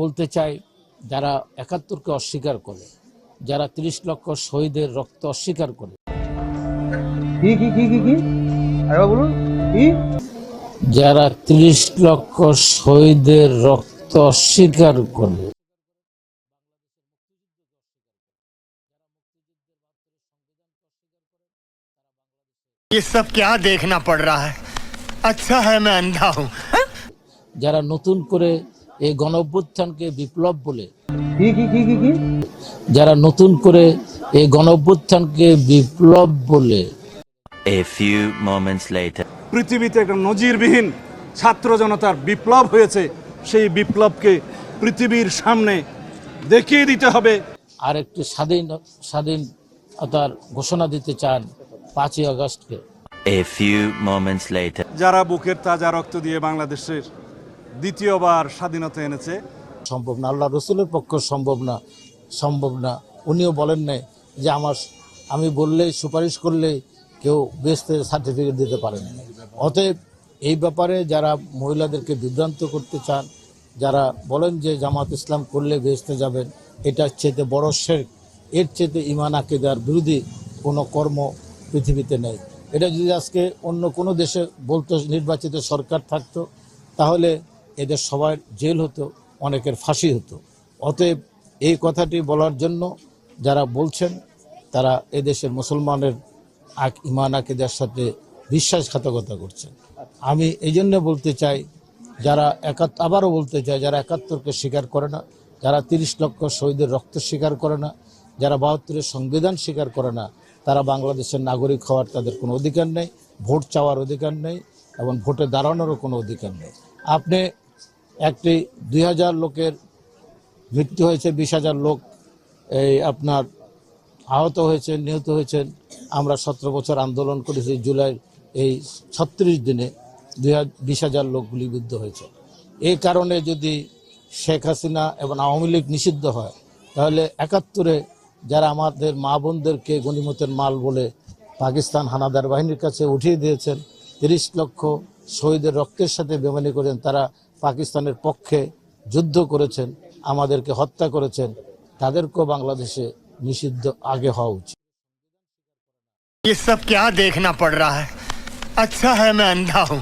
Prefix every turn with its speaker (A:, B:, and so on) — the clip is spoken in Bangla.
A: বলতে চাই যারা একাত্তরকে অস্বীকার করে যারা তিরিশ লক্ষ শহীদের রক্ত অস্বীকার করে
B: কি কি কি কি কি আরেকবার বলুন কি
A: যারা তিরিশ লক্ষ শহীদের রক্ত অস্বীকার করে
C: ये सब क्या देखना पड़ रहा है अच्छा है मैं अंधा हूँ
A: যারা নতুন করে এই গণ অভ্যুত্থানকে বিপ্লব বলে।
B: কি কি কি কি কি?
A: যারা নতুন করে এই গণ অভ্যুত্থানকে বিপ্লব বলে।
D: A few moments later.
E: পৃথিবীতে একটা নজিরবিহীন ছাত্র জনতার বিপ্লব হয়েছে সেই বিপ্লবকে পৃথিবীর সামনে দেখিয়ে দিতে হবে।
A: আর একটি স্বাধীন স্বাধীনতার ঘোষণা দিতে চান পাঁচই আগস্টকে.
E: যারা বুকের তাজা রক্ত দিয়ে বাংলাদেশের দ্বিতীয়বার স্বাধীনতা এনেছে।
A: সম্ভব না, আল্লাহ রসুলের পক্ষ সম্ভব না সম্ভব না। উনিও বলেন নাই যে আমার আমি বললেই, সুপারিশ করলেই কেউ বেসতে সার্টিফিকেট দিতে পারেন অতএব এই ব্যাপারে যারা মহিলাদেরকে বিভ্রান্ত করতে চান, যারা বলেন যে জামাত ইসলাম করলে বেসতে যাবেন এটার চেয়ে বড় শেখ এর চেয়ে ইমান আকিদার বিরোধী কোনো কর্ম পৃথিবীতে নেই। এটা যদি আজকে অন্য কোনো দেশে বলতো নির্বাচিত সরকার থাকতো, তাহলে এদের সবার জেল হতো, অনেকের ফাঁসি হতো। অতএব এই কথাটি বলার জন্য যারা বলছেন, তারা এদেশের মুসলমানের আক ইমান আকিদার সাথে বিশ্বাসঘাতকতা করছেন। আমি এই জন্য বলতে চাই, যারা একাত্ত আবারও বলতে চাই, যারা একাত্তরকে স্বীকার করে না, যারা তিরিশ লক্ষ শহীদের রক্ত স্বীকার করে না, যারা বাহাত্তরের সংবিধান স্বীকার করে না, তারা বাংলাদেশের নাগরিক হওয়ার তাদের কোনো অধিকার নেই, ভোট চাওয়ার অধিকার নেই এবং ভোটে দাঁড়ানোরও কোনো অধিকার নেই। আপনি একটি দুই হাজার লোকের মৃত্যু হয়েছে, বিশ হাজার লোক এই আপনার আহত হয়েছেন, নিহত হয়েছেন। আমরা সতেরো বছর আন্দোলন করেছি, জুলাই এই ছত্রিশ দিনে দুই বিশ হাজার লোক গুলিবিদ্ধ হয়েছে। এই কারণে যদি শেখ হাসিনা এবং আওয়ামী লীগ নিষিদ্ধ হয়, তাহলে একাত্তরে যারা আমাদের মা বোনদেরকে গণিমতের মাল বলে পাকিস্তান হানাদার বাহিনীর কাছে উঠিয়ে দিয়েছেন তিরিশ লক্ষ শহীদের রক্তের সাথে বেমানি করেন তারা পাকিস্তানের পক্ষে যুদ্ধ করেছেন আমাদেরকে হত্যা করেছেন তাদেরকেও বাংলাদেশে নিষিদ্ধ আগে হওয়া উচিত
C: ये सब क्या देखना पड़ रहा है अच्छा है मैं अंधा हूँ